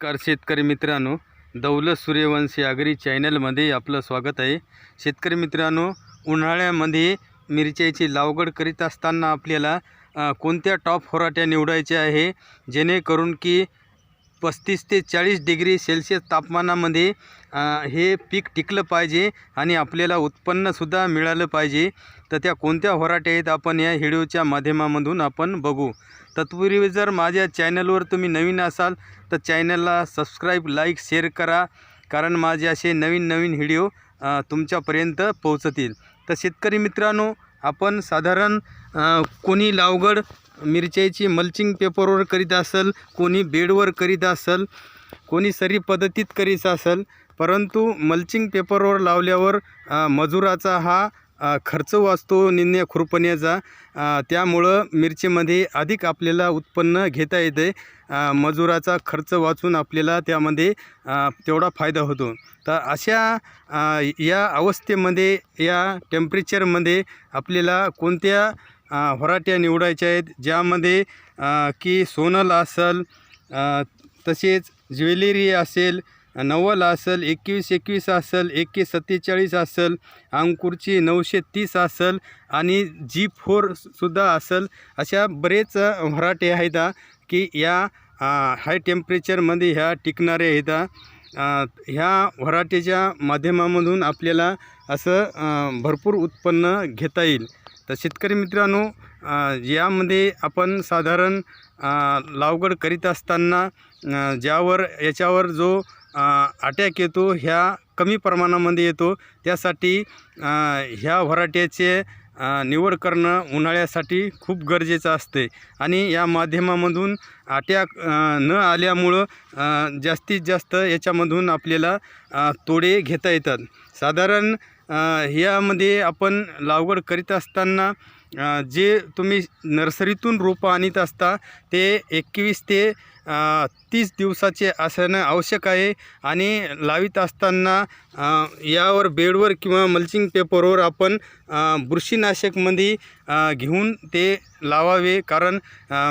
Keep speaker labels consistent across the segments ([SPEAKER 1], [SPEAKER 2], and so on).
[SPEAKER 1] नमस्कार शेतकरी मित्रांनो दौलत सूर्यवंशी आगरी चॅनलमध्ये आपलं स्वागत आहे. शेतकरी मित्रांनो उन्हाळ्यामध्ये मिरच्याची लागवड करीत असताना आपल्याला कोणत्या टॉप होराट्या निवडायच्या आहे? जेणेकरून की पस्तीस ते चाळीस डिग्री सेल्सिअस तापमानामध्ये हे पीक टिकलं पाहिजे आणि आपल्याला उत्पन्नसुद्धा मिळालं पाहिजे. तर त्या कोणत्या होराट्या आहेत? आपण या व्हिडिओच्या माध्यमामधून आपण बघू. तत्पूर्वी जर माझ्या चॅनलवर तुम्ही नवीन असाल तर चॅनलला सबस्क्राईब लाईक शेअर करा. कारण माझे असे नवीन नवीन व्हिडिओ तुमच्यापर्यंत पोहोचतील. तर शेतकरी मित्रांनो आपण साधारण कोणी लावगड मिरच्याची मल्चिंग पेपरवर करीत असेल कोणी बेडवर करीत असेल कोणी सरी पद्धतीत करीत असेल परंतु मल्चिंग पेपरवर लावल्यावर मजुराचा हा खर्च वाचतो निन्या खुरपण्याचा. त्यामुळं मिरचीमध्ये अधिक आपल्याला उत्पन्न घेता येते. मजुराचा खर्च वाचून आपल्याला त्यामध्ये तेवढा फायदा होतो. तर अशा या अवस्थेमध्ये या टेम्परेचरमध्ये आपल्याला कोणत्या अ, व्हराट्या निवडायच्या आहेत? ज्यामध्ये की सोनल असेल तसेच ज्वेलरी असेल नव्वद असेल एकवीस एकवीस असेल एकवीस सत्तेचाळीस असेल अंकुरची नऊशे तीस असेल आणि जी फोर सुद्धा असेल अशा बरेच व्हराटे आहेत की या हाय टेम्परेचरमध्ये ह्या टिकणाऱ्या आहेत ह्या वराटेच्या माध्यमामधून आपल्याला असं भरपूर उत्पन्न घेता येईल. तर शेतकरी मित्रांनो यामध्ये आपण साधारण लावगड लागवड करीत असताना ज्यावर याच्यावर जो अटॅक येतो ह्या कमी प्रमाणामध्ये येतो. त्यासाठी ह्या व्हराट्याचे निवड करणं उन्हाळ्यासाठी खूप गरजेचं असते. आणि या माध्यमामधून अटॅक न आल्यामुळं जास्तीत जास्त याच्यामधून आपल्याला तोडे घेता येतात. साधारण ह्यामध्ये आपण लागवड करीत असताना जे तुम्ही नर्सरीतून रोपं आणत असता ते एकवीस ते तीस दिवसाचे असणं आवश्यक आहे आणि लावित असताना यावर बेडवर किंवा मल्चिंग पेपरवर आपण बुरशीनाशकमध्ये घेऊन ते लावावे कारण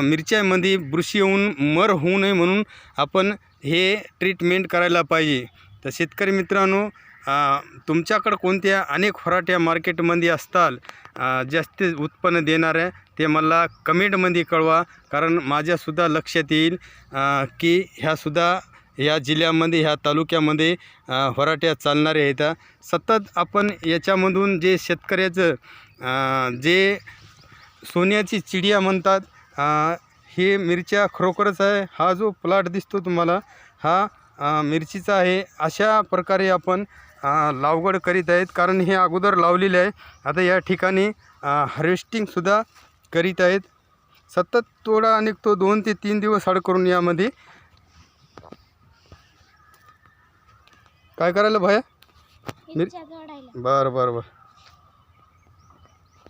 [SPEAKER 1] मिरच्यामध्ये बुरशी येऊन मर होऊ नये म्हणून आपण हे ट्रीटमेंट करायला पाहिजे. तर शेतकरी मित्रांनो तुमच्याकडं कोणत्या अनेक व्हराट्या मार्केटमध्ये असताल जास्त उत्पन्न देणाऱ्या ते मला कमेंटमध्ये कळवा. कारण माझ्यासुद्धा लक्षात येईल की ह्यासुद्धा ह्या जिल्ह्यामध्ये ह्या तालुक्यामध्ये अ, चालणाऱ्या आहेत. सतत आपण याच्यामधून जे शेतकऱ्याचं जे सोन्याची चिडिया म्हणतात हे मिरच्या खरोखरच आहे. हा जो प्लॉट दिसतो तुम्हाला हा मिरचीचा आहे. अशा प्रकारे आपण लागवड करीत आहेत. कारण हे अगोदर लावलेले आहे. आता या ठिकाणी हार्वेस्टिंगसुद्धा करीत आहेत. सतत तोडा निघतो दोन ते तीन दिवस हड करून यामध्ये. काय करायला भया? मिर बरं बरं बरं.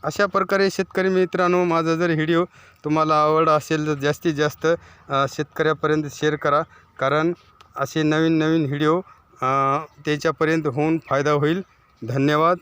[SPEAKER 1] अशा प्रकारे शेतकरी मित्रांनो माझा जर व्हिडिओ तुम्हाला आवड असेल तर जास्तीत जास्त शेतकऱ्यापर्यंत शेअर करा. कारण असे नवीन नवीन व्हिडिओ त्याच्यापर्यंत होऊन फायदा होईल. धन्यवाद.